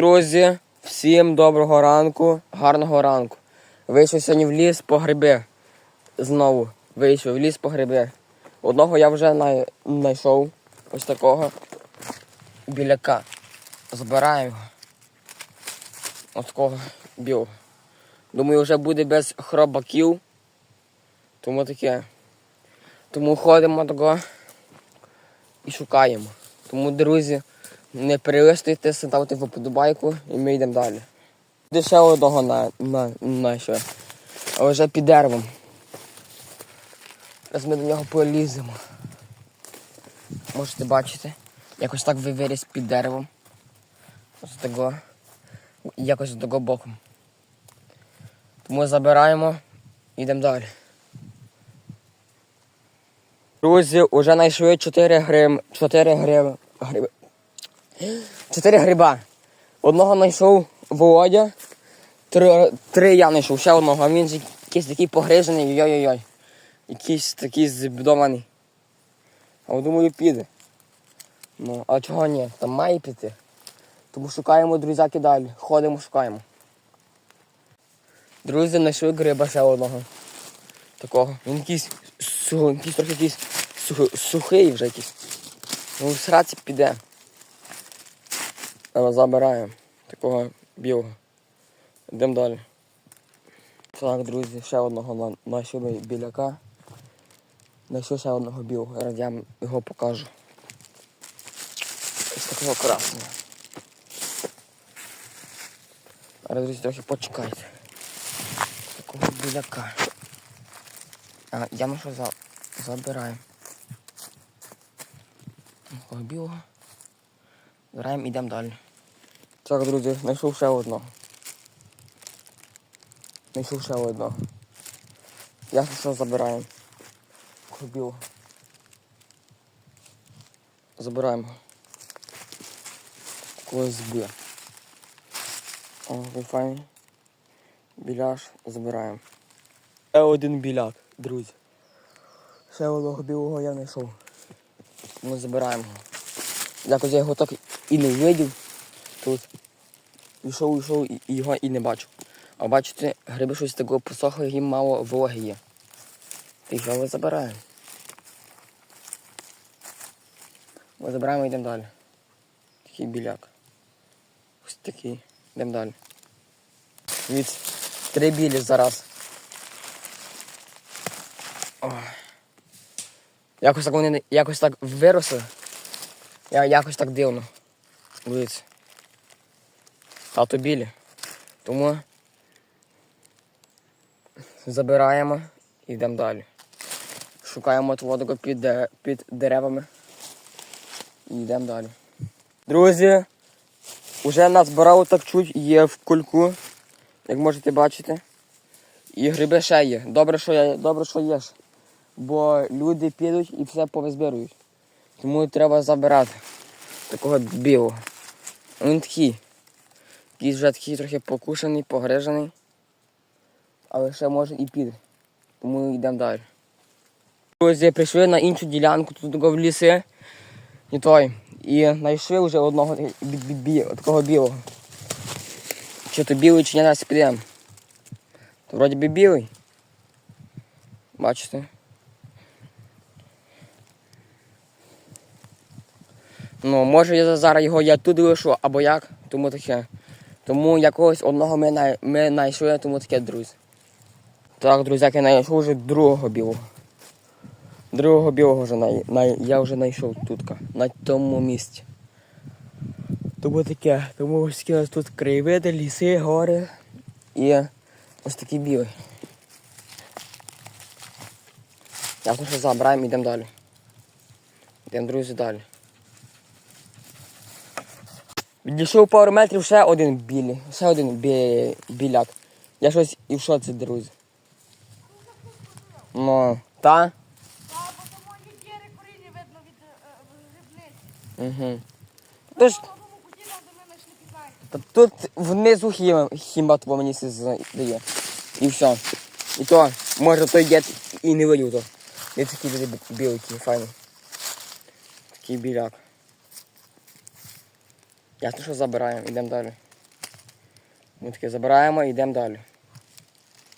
Друзі, всім доброго ранку, гарного ранку. Вийшов сьогодні в ліс по гриби. Знову вийшов в ліс по гриби. Одного я вже знайшов ось такого біляка. Збираємо його. Ось такого білого. Думаю, вже буде без хробаків. Тому таке. Тому ходимо такого і шукаємо. Тому, друзі, не перелистуйте, ставте вподобайку і ми йдемо далі. Буде ще на, на, на що. А вже під деревом. Зараз ми до нього поліземо. Можете бачити, якось так ви виріс під деревом. Ось того. Якось з того боку. Тому забираємо і йдемо далі. Друзі, вже знайшли 4 грим. 4 грим. Гриби. Чотири гриба. Одного знайшов Володя, три, три я знайшов, ще одного, а він же якийсь такий погрижений, йой-йой-йой. Якийсь такий збудований. А думаю, піде. Ну, а чого ні? Там має піти. Тому шукаємо друзяки далі. Ходимо, шукаємо. Друзі, знайшли гриба ще одного. Такого. Він якийсь, су, якийсь трохи якийсь сухий, сухий вже якийсь. Ну, сраці піде. Забираємо такого білого. Йдемо далі. Так, друзі, ще одного на- знайшли біляка. Знайшли ще одного білого. Зараз я вам його покажу. Ось такого красного. Зараз, друзі, трохи почекайте. Такого біляка. А, я на що за... забираємо. Такого білого. Збираємо, йдемо далі. Так, друзі, знайшов ще одного. Знайшов ще одного. Ясно, що забираємо. Кубів. Забираємо. Збив. О, файний. Біляш забираємо. Ще один біляк, друзі. Ще одного білого я знайшов. Ми забираємо його. Якось я його так і не видів тут. Ішов, ішов і його і не бачу. А бачите, гриби щось такого посохли, їм мало вологи є. Ти його забираємо. Ми забираємо і йдемо далі. Такий біляк. Ось такий. Йдемо далі. Від три білі зараз. Ой. Якось так вони якось так виросли. Я якось так дивно. Дивіться. Тато білі. Тому забираємо і йдемо далі. Шукаємо тводого під, під деревами. І йдемо далі. Друзі, уже назбирало так чуть є в кульку, як можете бачити. І гриби ще є. Добре, що є, добре, що є. Бо люди підуть і все повизбирують. Тому треба забирати такого білого. Він такий. Якийсь вже такий трохи покушений, погрижений. Але ще може і піде. Тому йдемо далі. Друзі, прийшли на іншу ділянку, тут в ліси. І той. І знайшли вже одного бі- такого білого. Чи то білий, чи не раз підемо. То вроді би білий. Бачите? Ну, може я зараз його я туди лишу, або як, тому таке. Тому якогось одного ми, най... ми знайшли, тому таке, друзі. Так, друзяки, знайшов вже другого білого. Другого білого вже най... Най... я вже знайшов тут, на тому місці. Тому таке, тому ось такі ось тут краєвиди, ліси, гори і ось такий білий. Ясно, що забираємо, йдемо далі. Йдемо, друзі, далі. Відійшов пару метрів ще один білий, ще один бі... біляк. Я щось і в шоці, друзі. Ну, та? А бо там є коріння видно від е, грибниці. Угу. Тож, Тому та тут внизу хіма, хіма того мені все дає. І все. І то, може той дід і не видів то. Я такий буде білий, такий файний. Такий біляк. Ясно, що забираємо, йдемо далі. Ми таке забираємо і йдемо далі.